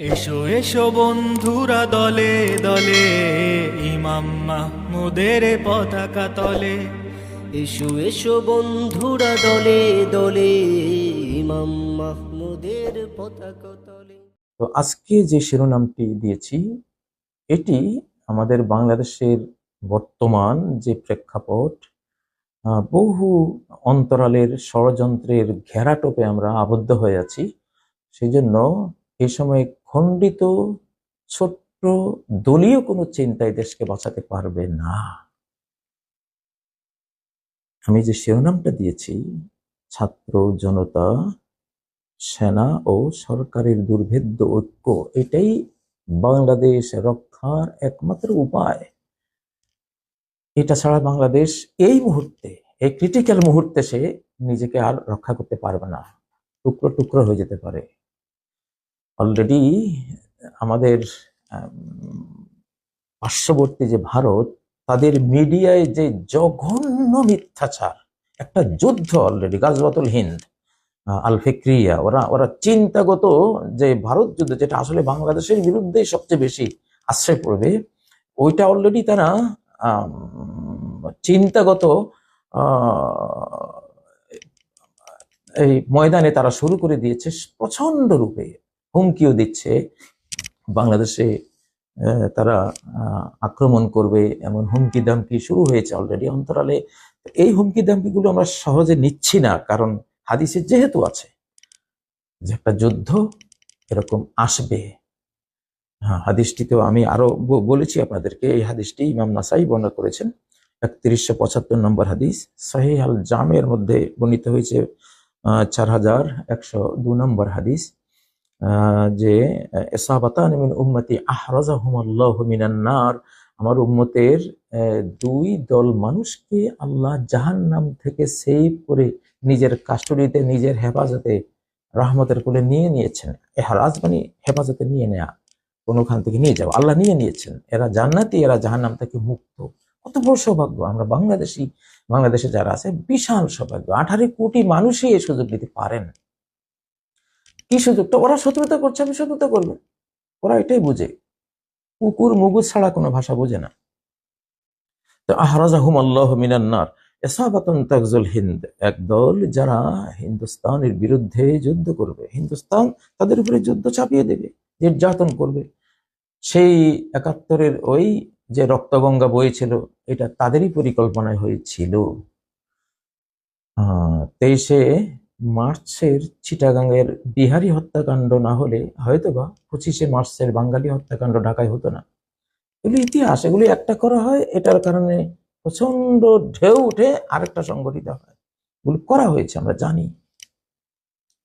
এসো এসো বন্ধুরা দলে দলে ইমাম মাহমুদের পতাকা তলে। এসো এসো বন্ধুরা দলে দলে ইমাম মাহমুদের পতাকা তলে। তো আজকে যে শিরোনামটি দিয়েছি এটি আমাদের বাংলাদেশের বর্তমান যে প্রেক্ষাপট আহ, বহু অন্তরালের ষড়যন্ত্রের ঘেরাটোপে আমরা আবদ্ধ হয়ে আছি। সেই জন্য এই সময় খণ্ডিত ছোট্ট দলীয় কোনো চিন্তায় দেশকে বাঁচাতে পারবে না। আমি যে শিরোনামটা দিয়েছি, ছাত্র, জনতা, সেনা ও সরকারের দুর্ভেদ্য ঐক্য, এটাই বাংলাদেশ রক্ষার একমাত্র উপায়। এটা ছাড়া বাংলাদেশ এই মুহূর্তে, এই ক্রিটিক্যাল মুহূর্তে সে নিজেকে আর রক্ষা করতে পারবে না। টুকরো টুকরো হয়ে যেতে পারে। অলরেডি আমাদের পার্শ্ববর্তী যে ভারত, তাদের মিডিয়ায় যে জঘন্য মিথ্যাচার, একটা যুদ্ধ অলরেডি গাজওয়াতুল হিন্দ আল ফিক্রিয়া, ওরা ওরা চিন্তাগত যে ভারত যুদ্ধ, যেটা আসলে বাংলাদেশের বিরুদ্ধে সবচেয়ে বেশি আশ্রয় পড়বে ওইটা অলরেডি তারা চিন্তাগত এই ময়দানে তারা শুরু করে দিয়েছে প্রচণ্ড রূপে। হুমকিও দিচ্ছে। বাংলাদেশে তারা আক্রমণ করবে এমন হুমকি দামকি শুরু হয়েছে অলরেডি অন্তরালে। এই হুমকি দামকিগুলো আমরা সহজে নিচ্ছি না, কারণ হাদিসে যেহেতু আছে যে একটা যুদ্ধ এরকম আসবে। হ্যাঁ হাদিসটিতেও আমি আরও বলেছি আপনাদেরকে, এই হাদিসটি ইমাম নাসাই বর্ণনা করেছেন। একত্রিশশো পঁচাত্তর নম্বর হাদিস সহি আল জামের মধ্যে বর্ণিত হয়েছে চার হাজার একশো দু নম্বর হাদিস। যে উম্মতি আহরাজাহুমাল্লাহু মিনান নার। আমার উম্মতের দুই দল মানুষকে আল্লাহ জাহান্নাম থেকে সেভ করে নিজের কাস্টডিতে, নিজের হেফাজতে, রহমতের কোলে নিয়ে নিয়েছেন। এহারাজ মানে হেফাজতে নিয়ে নেয়া, কোনোখান থেকে নিয়ে যাওয়া। আল্লাহ নিয়ে নিয়েছেন। এরা জান্নাতি, এরা জাহান নাম থেকে মুক্ত। কত বড় সৌভাগ্য। আমরা বাংলাদেশি, বাংলাদেশে যারা আছে, বিশাল সৌভাগ্য। আঠারো কোটি মানুষই এই সুযোগ দিতে পারেন। কি সুযোগটা ওরা শত্রুতা করছে, আমি শত্রুতা করবে। ওরা এটাই বুঝে। কুকুর মুগুর ছাড়া কোনো ভাষা বোঝে না। তো আহরাজাহুম আল্লাহ মিনান্নার এসাবাতন তাকজুল হিন্দ। একদল যারা হিন্দুস্তানের বিরুদ্ধে যুদ্ধ করবে, হিন্দুস্তান তাদের উপরে যুদ্ধ চাপিয়ে দেবে, নির্যাতন করবে। সেই একাত্তরের ওই যে রক্তগঙ্গা বইছিল এটা তাদেরই পরিকল্পনায় হয়েছিল। তেইশে মার্চের চিটাগাংয়ের বিহারি হত্যাকাণ্ড না হলে হয়তোবা পঁচিশে মার্চের বাঙালি হত্যাকাণ্ড ঢাকায় হতো না। এগুলি ইতিহাস, এগুলি একটা করা হয়, এটার কারণে প্রচণ্ড ঢেউ উঠে আরেকটা সংগঠিত হয়। এগুলো করা হয়েছে, আমরা জানি।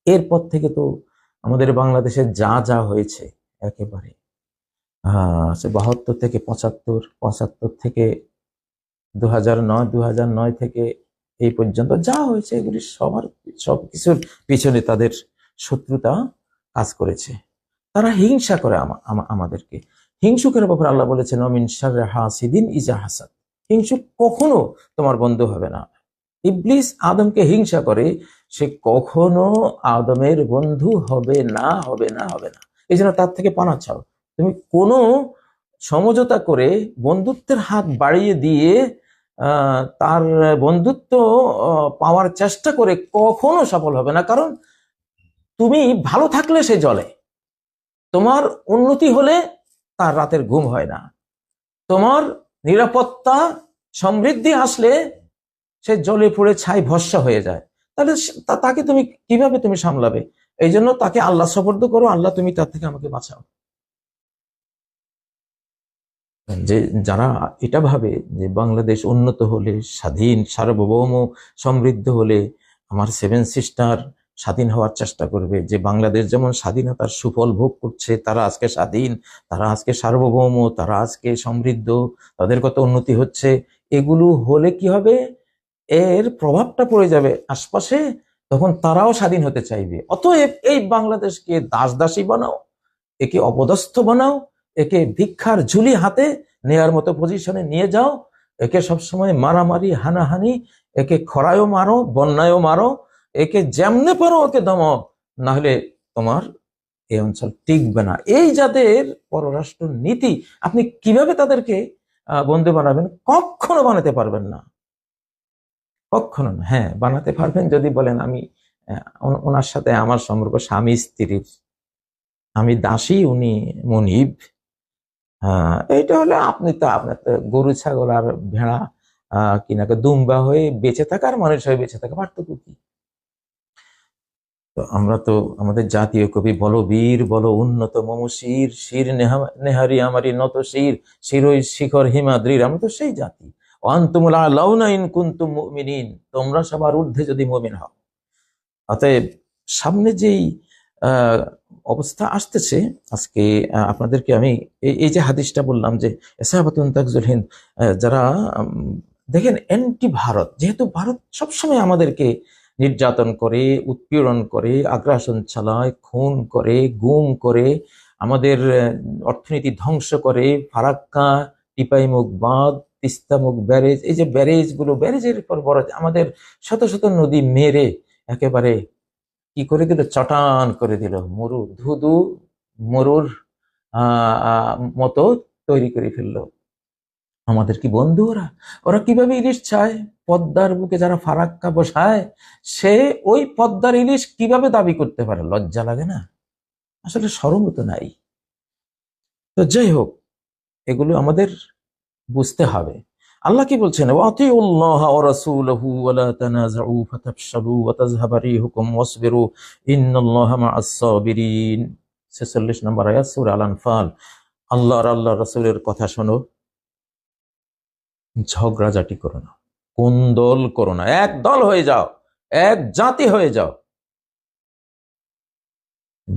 এরপর থেকে তো আমাদের বাংলাদেশে যা যা হয়েছে একেবারে। আহ, সে বাহাত্তর থেকে পঁচাত্তর পঁচাত্তর থেকে দু হাজার নয় দু হাজার নয় থেকে এই পর্যন্ত যা হয়েছে, এগুলি সবার সব কিছুর পিছনে তাদের শত্রুতা কাজ করেছে। তারা হিংসা করে আমা- আমা- আমাদেরকে। হিংসুকের ব্যাপারে আল্লাহ বলেছেন অমিন শাররে হাসিদিন ইজা হাসাদ। হিংসুক কখনো তোমার বন্ধু হবে না। ইবলিস আদমকে হিংসা করে, সে কখনো আদমের বন্ধু হবে না হবে না হবে না। এই জন্য তার থেকে পানা চাও। তুমি কোনো সমঝোতা করে বন্ধুত্বের হাত বাড়িয়ে দিয়ে তার বন্ধুত্ব পাওয়ার চেষ্টা করে কখনো সফল হবে না। কারণ তুমি ভালো থাকলে সে জলে তোমার উন্নতি হলে তার রাতের ঘুম হয় না। তোমার নিরাপত্তা, সমৃদ্ধি আসলে সে জলে পড়ে ছাই ভস্যা হয়ে যায়। তাহলে তাকে তুমি কীভাবে তুমি সামলাবে? এই জন্য তাকে আল্লাহ সফর্দ করো। আল্লাহ তুমি তার থেকে আমাকে বাঁচাও। যে যারা এটা ভাবে যে বাংলাদেশ উন্নত হলে, স্বাধীন, সার্বভৌম, সমৃদ্ধ হলে আমার সেভেন সিস্টার স্বাধীন হওয়ার চেষ্টা করবে। যে বাংলাদেশ যেমন স্বাধীনতার সুফল ভোগ করছে, তারা আজকে স্বাধীন, তারা আজকে সার্বভৌম, তারা আজকে সমৃদ্ধ, তাদের কত উন্নতি হচ্ছে, এগুলো হলে কি হবে? এর প্রভাবটা পড়ে যাবে আশপাশে, তখন তারাও স্বাধীন হতে চাইবে। অতএব এই বাংলাদেশকে দাস দাসী বানাও, একে অপদস্থ বানাও একে ভিক্ষার ঝুলি হাতে নেয়ার মতো পজিশনে নিয়ে যাও। একে সবসময় মারামারি, হানাহানি, একে খরায়ও মারো, বন্যায়ও মারো, একে যেমনে পারো ওকে দমাও না হলে তোমার এই অঞ্চল টিকবে না। এই যাদের পররাষ্ট্র নীতি, আপনি কীভাবে তাদেরকে বন্ধু বানাবেন? কখনো বানাতে পারবেন না। কখনো না। হ্যাঁ বানাতে পারবেন যদি বলেন, আমি ওনার সাথে আমার সম্পর্ক, স্বামী স্ত্রীর। আমি দাসী, উনি মনিব। হ্যাঁ এইটা হলে আপনি তো আপনার গরু, ছাগল আর ভেড়া কিনাকে দুম্বা হয়ে বেঁচে থাকা আর মানুষ হয়ে বেঁচে থাকা, পার্থক্য কি? তো আমরা তো আমাদের জাতীয় কবি বলো বীর, বলো উন্নত মমশির শির নেহা- নেহারি আমারি নত শির, শিরই শিখর হিমাদ্রির আমরা তো সেই জাতি। অন্তমুলা লাউনা ইন কুন্তুম তোমরা সবার ঊর্ধ্বে যদি মুমিন হও। অতএব সামনে যেই অবস্থা আসতেছে। আজকে আপনাদেরকে আমি এই- যে হাদিসটা বললাম যে এসাহাবাতুন তাকজুল হিন্দ যারা দেখেন অ্যান্টি ভারত, যেহেতু ভারত সবসময় আমাদেরকে নির্যাতন করে, উৎপীড়ন করে, আগ্রাসন চালায়, খুন করে, গুম করে, আমাদের অর্থনীতি ধ্বংস করে, ফারাক্কা, টিপাইমুখ বাঁধ, তিস্তামুখ ব্যারেজ, এই যে ব্যারেজগুলো ব্যারেজের পর বড় আমাদের শত শত নদী মেরে, একেবারে কি করে দিল? চটান করে দিল। মরু, ধুধু মরুর মতো তৈরি করে ফেলল। আমাদের কি বন্ধু ওরা? ওরা কীভাবে ইলিশ চায় পদ্মার বুকে যারা ফারাক্কা বসায়, সে ওই পদ্মার ইলিশ কীভাবে দাবি করতে পারে? লজ্জা লাগে না? আসলে সরম তো নাই। তো যাই হোক, এগুলো আমাদের বুঝতে হবে। আল্লাহ কি বলছেন? 46 নম্বর আয়াত, সূরা আল আল্লাহ রাসূলের কথা শোনো। ঝগড়াঝাটি করো না। কুন্দল করো না। এক দল হয়ে যাও। এক জাতি হয়ে যাও।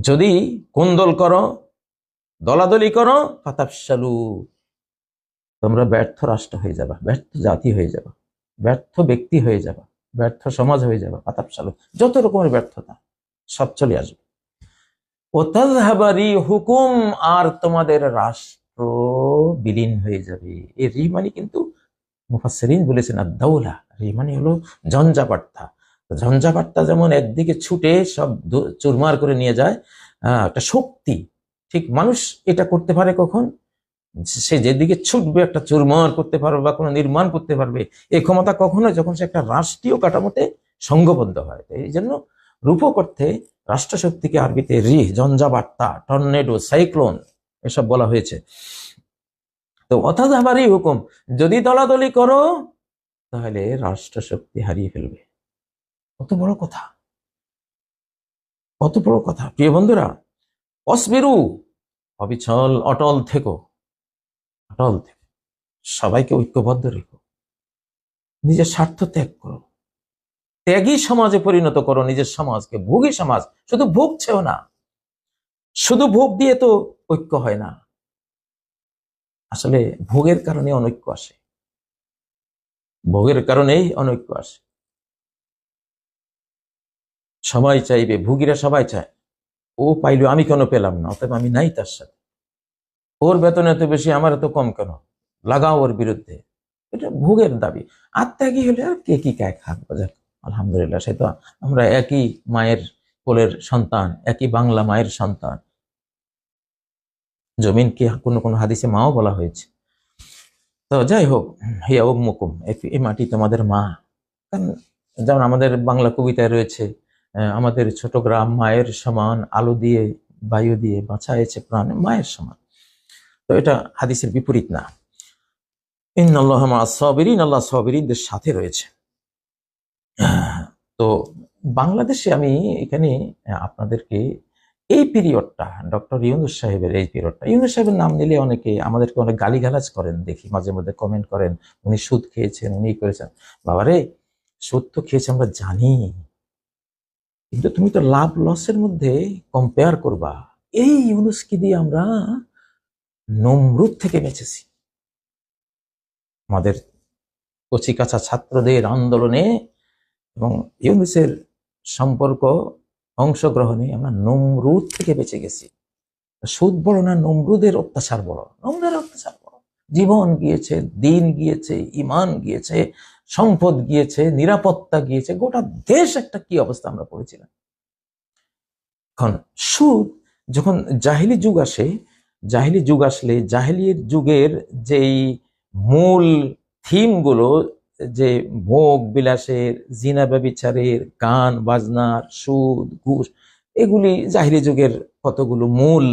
যদি কুন্দল করো, দলাদলি করো, ফাতাফশালু। তোমরা ব্যর্থ রাষ্ট্র হয়ে যাবা, ব্যর্থ জাতি হয়ে যাবা, ব্যর্থ ব্যক্তি হয়ে যাবা, ব্যর্থ সমাজ হয়ে যাবা পাতাপশালু যত রকমের ব্যর্থতা, সব চলে আসবে। হুকুম, আর তোমাদের রাষ্ট্র বিলীন হয়ে যাবে। এই রি মানে কিন্তু মুফাসসিরিন বলেছেন আর দাউলা রি মানে হলো তো ঝঞ্ঝাবার্তা যেমন একদিকে ছুটে সব চুরমার করে নিয়ে যায় একটা শক্তি, ঠিক মানুষ এটা করতে পারে কখন? সে যেদিকে ছুটবে একটা চুরমার করতে পারবে বা কোনো নির্মাণ করতে পারবে এই ক্ষমতা কখনো যখন সে একটা রাষ্ট্রীয় কাঠামোতে সংঘবদ্ধ হয়। এই জন্য রূপক অর্থে রাষ্ট্রশক্তিকে আরবিতে রি জঞ্জাবার্তা, টর্নেডো, সাইক্লোন এসব বলা হয়েছে। তো অর্থাৎ আমারই হুকুম, যদি দলাদলি করো, তাহলে রাষ্ট্রশক্তি হারিয়ে ফেলবে। কত বড় কথা। কত বড় কথা। প্রিয় বন্ধুরা, অসবিরু, অবিচল, অটল থেকো। অটল থেকো সবাইকে ঐক্যবদ্ধ রেখো। নিজের স্বার্থ ত্যাগ করো। ত্যাগী সমাজে পরিণত করো, নিজের সমাজকে। ভোগী সমাজ, শুধু ভোগছেও না। শুধু ভোগ দিয়ে তো ঐক্য হয় না। আসলে ভোগের কারণে অনৈক্য আসে। ভোগের কারণেই অনৈক্য আসে। সবাই চাইবে, ভুগিরা সবাই চায়। ও পাইলো, আমি কেন পেলাম না? অতএব আমি নাই তার সাথে। ওর বেতন এত বেশি, আমার এত কম কেন? লাগাও ওর বিরুদ্ধে। এটা ভোগের দাবি। আত্মাগী হলে আর কে কি কায় খাক? যাক, আলহামদুলিল্লাহ, সে তো আমরা একই মায়ের কোলের সন্তান, একই বাংলা মায়ের সন্তান। জমিনকে কোনো কোনো হাদিসে মাও বলা হয়েছে? তো যাই হোক, হিয়া উম্মুকুম মুকুম এই মাটি তোমাদের মা। কারণ যেমন আমাদের বাংলা কবিতায় রয়েছে আমাদের ছোট গ্রাম মায়ের সমান আলো দিয়ে, বায়ু দিয়ে বাঁচাইছে প্রাণ মায়ের সমান। তো এটা হাদিসের বিপরীত না। ইন্নাল্লাহ মা সাবিরিন, আল্লাহ সাবিরিনদের সাথে রয়েছে। তো বাংলাদেশে আমি এখানে, আপনাদেরকে এই পিরিয়ডটা ডক্টর ইউনুস সাহেবের এই পিরিয়ডটা ইউনুস সাহেবের নাম নিলে অনেকে আমাদেরকে অনেক গালিগালাজ করেন, দেখি মাঝে মধ্যে কমেন্ট করেন, উনি সুদ খেয়েছেন, উনি করেছেন। বাবারে, সুদ তো খেয়েছে আমরা জানি। কিন্তু তুমি তো লাভ লসের মধ্যে কম্পেয়ার করবা। এই ইউনুসকে দিয়ে আমরা নমরুদ থেকে বেঁচেছি। আমাদের কচিকাছা ছাত্রদের আন্দোলনে এবং ইউনিসের সম্পর্ক অংশগ্রহণে আমরা নমরুদ থেকে বেঁচে গেছি। সুদ বড় না, নমরুদের অত্যাচার বড়। নমরুদের অত্যাচার বড়। জীবন গিয়েছে, দিন গিয়েছে ইমান গিয়েছে, সম্পদ গিয়েছে, নিরাপত্তা গিয়েছে, গোটা দেশ একটা কি অবস্থা আমরা পড়েছিলাম। এখন সুদ যখন জাহিলি যুগ আসে জাহিলি যুগ আসলে, জাহিলির যুগের যেই মূল থিমগুলো, যে ভোগ বিলাসের, জিনা ব্যবিচারের, গান বাজনার সুদ ঘুষ, এগুলি জাহিলি যুগের কতগুলো মূল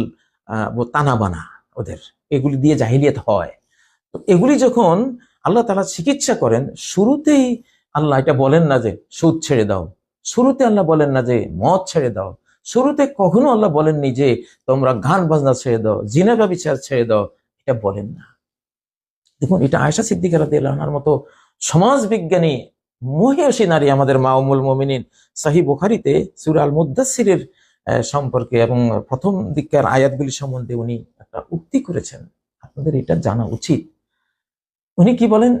তানাবানা ওদের। এগুলি দিয়ে জাহিলিয়াত হয়। তো এগুলি যখন আল্লাহ তালা চিকিৎসা করেন, শুরুতেই আল্লাহ এটা বলেন না যে, সুদ ছেড়ে দাও। শুরুতে আল্লাহ বলেন না যে, মদ ছেড়ে দাও। শুরুতে কখনো আল্লাহ বলেননি যে, তোমরা গান বাজনা ছেড়ে দাও, জিনা ব্যবিচার ছেড়ে দাও। এটা বলেন না। দেখুন, এটা আয়সা সিদ্দিকার রাদিয়াল্লাহু মতো সমাজ বিজ্ঞানী মহিয়সী নারী আমাদের মা উমুল মমিনিন। সাহি বুখারিতে সুরা আল মুদাসিরের সম্পর্কে এবং প্রথম দিককার আয়াতগুলি সম্বন্ধে উনি একটা উক্তি করেছেন। আপনাদের এটা জানা উচিত। উনি কি বলেন?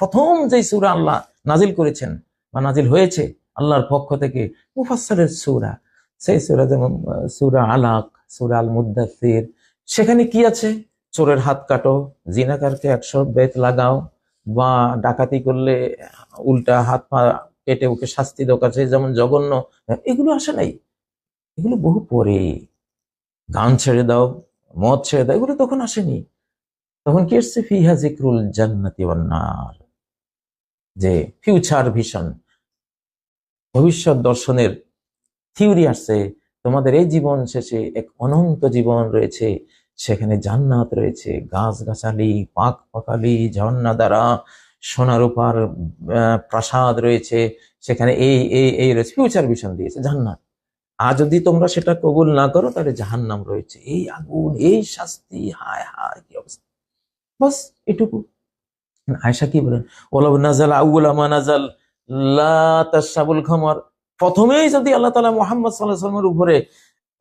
প্রথম যে সূরা আল্লাহ নাজিল করেছেন বা নাজিল হয়েছে আল্লাহর পক্ষ থেকে মুফাসসালের সুরা। সেই সুরা যেমন সুরা আলাক, সূরা আল মুদ্দাসির সেখানে কি আছে? চোরের হাত কাটো, জিনাকারকে একশো বেত লাগাও, বা ডাকাতি করলে উল্টা হাত পা কেটে ওকে শাস্তি দেওয়া কাছে যেমন জঘন্য, এগুলো আসে নাই। এগুলো বহু পরে। গান ছেড়ে দাও, মদ ছেড়ে দাও, এগুলো তখন আসেনি। তখন কি এসছে? ফিহা জিক্রুল জান্নাতি নার যে ফিউচার ভিশন ভবিষ্যৎ দর্শনের থিওরি আসছে, তোমাদের এই জীবন শেষে এক অনন্ত জীবন রয়েছে, সেখানে জান্নাত রয়েছে গাছ গাছালি পাক পাকালি ঝর্ণা দ্বারা সোনারূপার প্রাসাদ রয়েছে, সেখানে এই এই এই রয়েছে ফিউচার ভিশন দিয়েছে, জান্নাত। আর যদি তোমরা সেটা কবুল না করো, তাহলে জাহান্নাম রয়েছে, এই আগুন, এই শাস্তি, হায় হায়, কি অবস্থা। বাস, এটুকু। আয়সা কি বলেন? ওলাব নাজাল আউলা মা নাজাল তাসাবুল খামার। প্রথমেই যদি আল্লাহ তালা মোহাম্মদ আলাইহি উপরে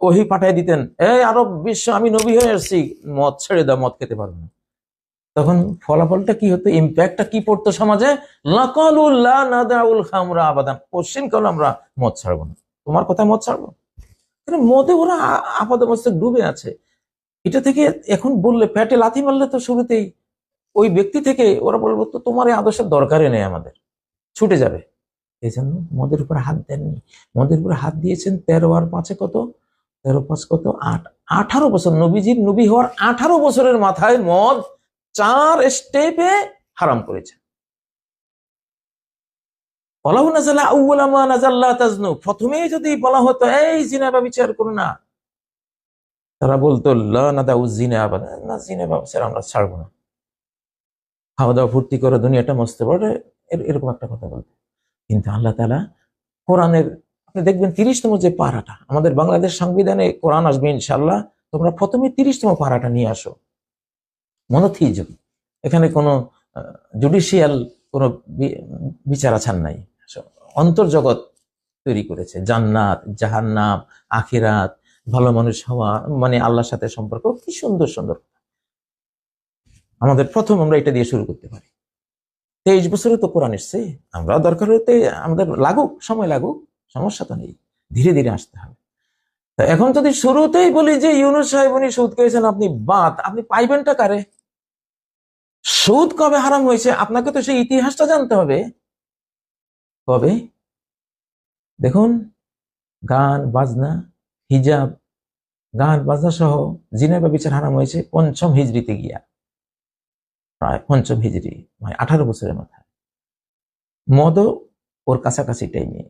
ওহি পাঠিয়ে দিতেন, এই আরব বিশ্ব আমি নবী হয়ে আসছি, মদ ছেড়ে দাও, মদ খেতে পারব না। তখন ফলাফলটা কি হতো? ইম্প্যাক্টটা কি পড়তো সমাজে? আবাদান। কোশ্চেন করল আমরা, মদ ছাড়বো না। তোমার কথা মদ ছাড়বো? মদে ওরা আপাদমস্তক ডুবে আছে। এটা থেকে এখন বললে, প্যাটে লাথি মারলে তো শুরুতেই ওই ব্যক্তি থেকে ওরা বলব তো তোমার এই আদর্শের দরকারই নেই আমাদের। ছুটে যাবে। এই জন্য মদের উপরে হাত দেননি। মদের উপরে হাত দিয়েছেন তেরো আর পাঁচে কত? তেরো পাঁচ কত? আট। আঠারো বছর। নবীজির নবী হওয়ার আঠারো বছরের মাথায় মদ চার স্টেপে হারাম করেছেন। প্রথমেই যদি বলা হতো, এই জিনা বিচার করো না। তারা বলতো না, জিনা আমরা ছাড়বো না। খাওয়া দাওয়া ফুর্তি করে দুনিয়াটা মস্ত এর- এরকম একটা কথা বলতো। কিন্তু আল্লাহ তালা কোরআনের, আপনি দেখবেন তিরিশতম যে পাড়াটা আমাদের বাংলাদেশ সংবিধানে কোরআন আসবে ইনশাল্লাহ তোমরা প্রথমে তিরিশতম পাড়াটা নিয়ে আসো। মনোথিজম। এখানে কোনো জুডিশিয়াল কোনো বিচার আছান নাই। অন্তর্জগৎ তৈরি করেছে। জান্নাত, জাহান্নাম, আখিরাত, ভালো মানুষ হওয়া মানে আল্লাহর সাথে সম্পর্ক কি সুন্দর সুন্দর। আমাদের প্রথম আমরা এটা দিয়ে শুরু করতে পারি। তেইশ বছরে তো কোরআন এসছে আমরা দরকার হতে আমাদের লাগুক, সময় লাগুক, সমস্যা তো নেই, ধীরে ধীরে আসতে হবে। এখন যদি শুরুতেই বলি যে ইউনুস সাহেব, উনি সুদ করেছেন আপনি বাদ আপনি পাইবেনটা কারে? সুদ কবে হারাম হয়েছে? আপনাকে তো সেই ইতিহাসটা জানতে হবে। কবে? দেখুন, গান, বাজনা, হিজাব, গান, বাজনা সহ জিনা বা বিচার হারাম হয়েছে পঞ্চম হিজড়িতে গিয়া। প্রায় পঞ্চম হিজড়ি মানে আঠারো বছরের মাথায়। মদও ওর কাছাকাছি টাইমে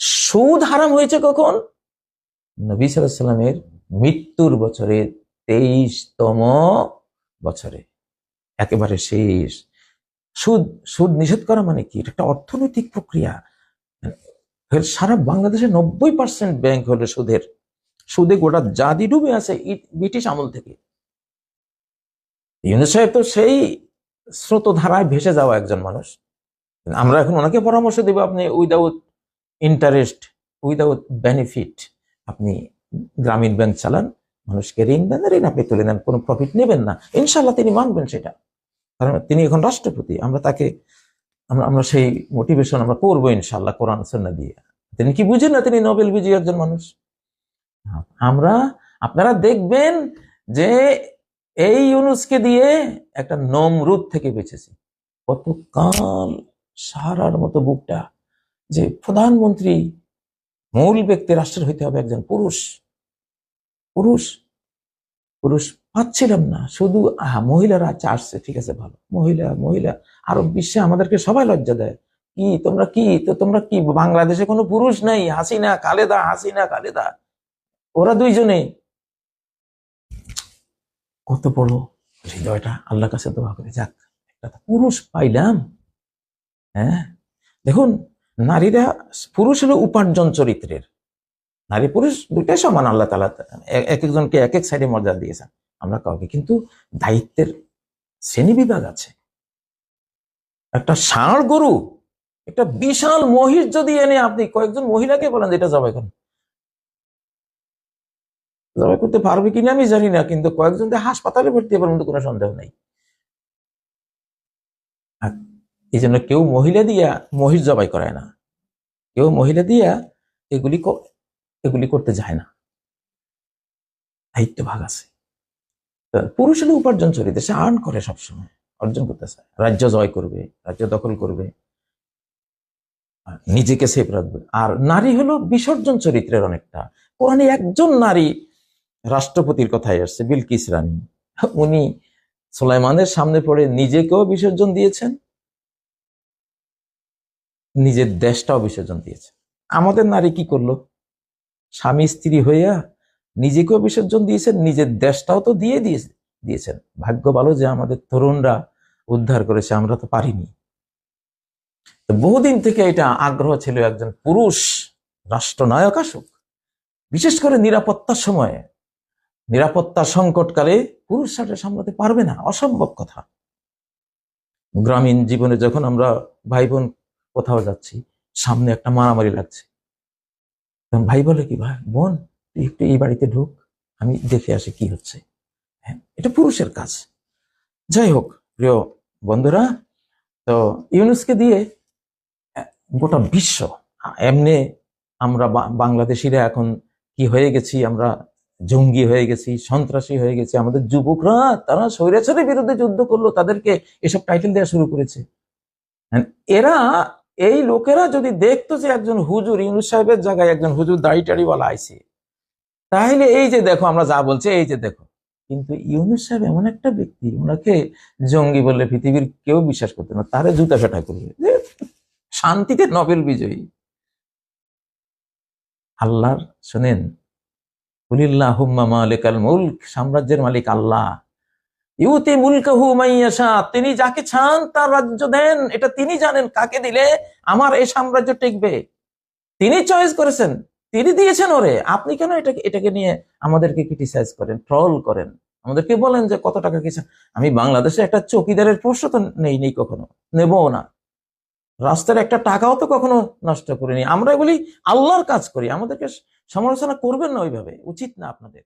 সুদ হারাম হয়েছে কখন? নবী সাল্লামের মৃত্যুর বছরে, তেইশতম বছরে। একেবারে শেষ। সুদ সুদ নিষেধ করা মানে কি? এটা একটা অর্থনৈতিক প্রক্রিয়া। সারা বাংলাদেশে নব্বই পার্সেন্ট ব্যাংক হলো সুদের। সুদে গোটা জাদি ডুবে আছে ব্রিটিশ আমল থেকে। ইউনুস সাহেব তো সেই স্রোত ধারায় ভেসে যাওয়া একজন মানুষ। আমরা এখন ওনাকে পরামর্শ দেব, আপনি উইদাউট ইন্টারেস্ট উইদাউট বেনিফিট আপনি গ্রামীণ ব্যাংক চালান, মানুষকে ঋণ দেন, ঋণ আপনি তুলে নেন, কোনো প্রফিট নেবেন না। ইনশাল্লাহ তিনি মানবেন সেটা। কারণ তিনি এখন রাষ্ট্রপতি, আমরা তাকে, আমরা আমরা সেই মোটিভেশন আমরা করব ইনশাল্লাহ কোরআন সন্না দিয়ে। তিনি কি বুঝেন না তিনি নোবেল বিজয়ী একজন মানুষ? আমরা, আপনারা দেখবেন যে এই ইউনুসকে দিয়ে একটা নমরুদ থেকে বেঁচেছি। কতকাল সারার মতো বুকটা যে প্রধানমন্ত্রী মূল ব্যক্তি রাষ্ট্রের হইতে হবে একজন পুরুষ। পুরুষ পুরুষ পাচ্ছিলাম না। শুধু মহিলারা আচ্ছা আসছে, ঠিক আছে, ভালো। মহিলা মহিলা, আরব বিশ্বে আমাদেরকে সবাই লজ্জা দেয়। কি, তোমরা কি? তো তোমরা কি, বাংলাদেশে কোনো পুরুষ নেই? হাসিনা, খালেদা, হাসিনা কালেদা ওরা দুইজনেই কত বড় হৃদয়টা? আল্লাহর কাছে দোয়া করে। যাক, একটা পুরুষ পাইলাম। হ্যাঁ? দেখুন, নারীরা পুরুষ হলো উপার্জন চরিত্রের। নারী পুরুষ দুটাই সমান, আল্লাহ তালা এক একজনকে এক এক সাইডে মর্যাদা দিয়েছেন। আমরা কাউকে, কিন্তু দায়িত্বের শ্রেণি বিভাগ আছে। একটা ষাঁড় গরু, একটা বিশাল মহিষ যদি এনে আপনি কয়েকজন মহিলাকে বলেন এটা জবাই করেন। জবাই করতে পারবে কিনা আমি জানি না, কিন্তু কয়েকজন হাসপাতালে ভর্তি হবার মধ্যে কোনো সন্দেহ নেই। এই জন্য কেউ মহিলা দিয়া মহিষ জবাই করায় না। কেউ মহিলা দিয়া এগুলি এগুলি করতে যায় না। দায়িত্ব ভাগ আছে। তা পুরুষ হলে উপার্জন চরিত্র সে আর্ন করে সবসময়, অর্জন করতে চায়। রাজ্য জয় করবে, রাজ্য দখল করবে। নিজেকে সেফ রাখবে। আর নারী হলো বিসর্জন চরিত্রের অনেকটা। কোরআনে একজন নারী রাষ্ট্রপতির কথাই আসছে, বিলকিস রানী। উনি সুলাইমানের সামনে পড়ে নিজেকেও বিসর্জন দিয়েছেন, নিজের দেশটাও বিসর্জন দিয়েছে আমাদের নারী কি করল? স্বামী স্ত্রী হইয়া নিজেকেও বিসর্জন দিয়েছেন, নিজের দেশটাও তো দিয়ে দিয়েছে, দিয়েছেন। ভাগ্য ভালো যে আমাদের তরুণরা উদ্ধার করেছে, আমরা তো পারিনি। বহুদিন থেকে এটা আগ্রহ ছিল একজন পুরুষ রাষ্ট্রনায়ক আসুক, বিশেষ করে নিরাপত্তার সময়ে। নিরাপত্তা সংকটকালে পুরুষ সাথে সামলাতে পারবে না, অসম্ভব কথা। গ্রামীণ জীবনে যখন আমরা ভাই বোন কোথাও যাচ্ছি, সামনে একটা মারামারি লাগছে। তখন ভাই বলে কি, ভাই, বোন, তুই একটু এই বাড়িতে ঢুক, আমি দেখে আসি কি হচ্ছে। হ্যাঁ এটা পুরুষের কাজ। যাই হোক, প্রিয় বন্ধুরা, তো ইউনুসকে দিয়ে গোটা বিশ্ব এমনি আমরা বাংলাদেশিরা এখন কি হয়ে গেছি, আমরা জঙ্গি হয়ে গেছি, সন্ত্রাসী হয়ে গেছি, আমাদের যুবকরা, তারা স্বৈরাচারের বিরুদ্ধে যুদ্ধ করল, তাদেরকে এসব টাইটেল দেওয়া শুরু করেছে। এরা, এই লোকেরা যদি দেখতো যে একজন হুজুর, ইউনুস সাহেবের জায়গায় একজন হুজুর দাড়ি টাড়িওয়ালা আইছে, তাহলে এই যে দেখো, আমরা যা বলছি, এই যে দেখো। কিন্তু ইউনুস সাহেব এমন একটা ব্যক্তি, ওনাকে জঙ্গি বললে পৃথিবীর কেউ বিশ্বাস করতে না, তারে জুতা ফেটা করবে। শান্তিতে নোবেল বিজয়ী। আল্লাহর শোনেন সাম্রাজ্যের মালিক আল্লাহ। ইউতি মুলকাহু মাইয়াশা তিনি যাকে চান তার রাজ্য দেন। এটা তিনি জানেন কাকে দিলে, আমার এই সাম্রাজ্য টিকবে। তিনি চয়েস করেছেন, তিনি দিয়েছেন ওরে। আপনি কেন এটাকে এটাকে নিয়ে আমাদেরকে ক্রিটিসাইজ করেন ট্রল করেন? আমাদেরকে বলেন যে কত টাকা কিছু আমি বাংলাদেশে একটা চকিদারের প্রশ্ন তো নেই নেই কখনো। নেবও না। রাস্তার একটা টাকাও তো কখনো নষ্ট করিনি। আমরা এগুলি আল্লাহর কাজ করি। আমাদেরকে সমালোচনা করবেন না ওইভাবে। উচিত না আপনাদের।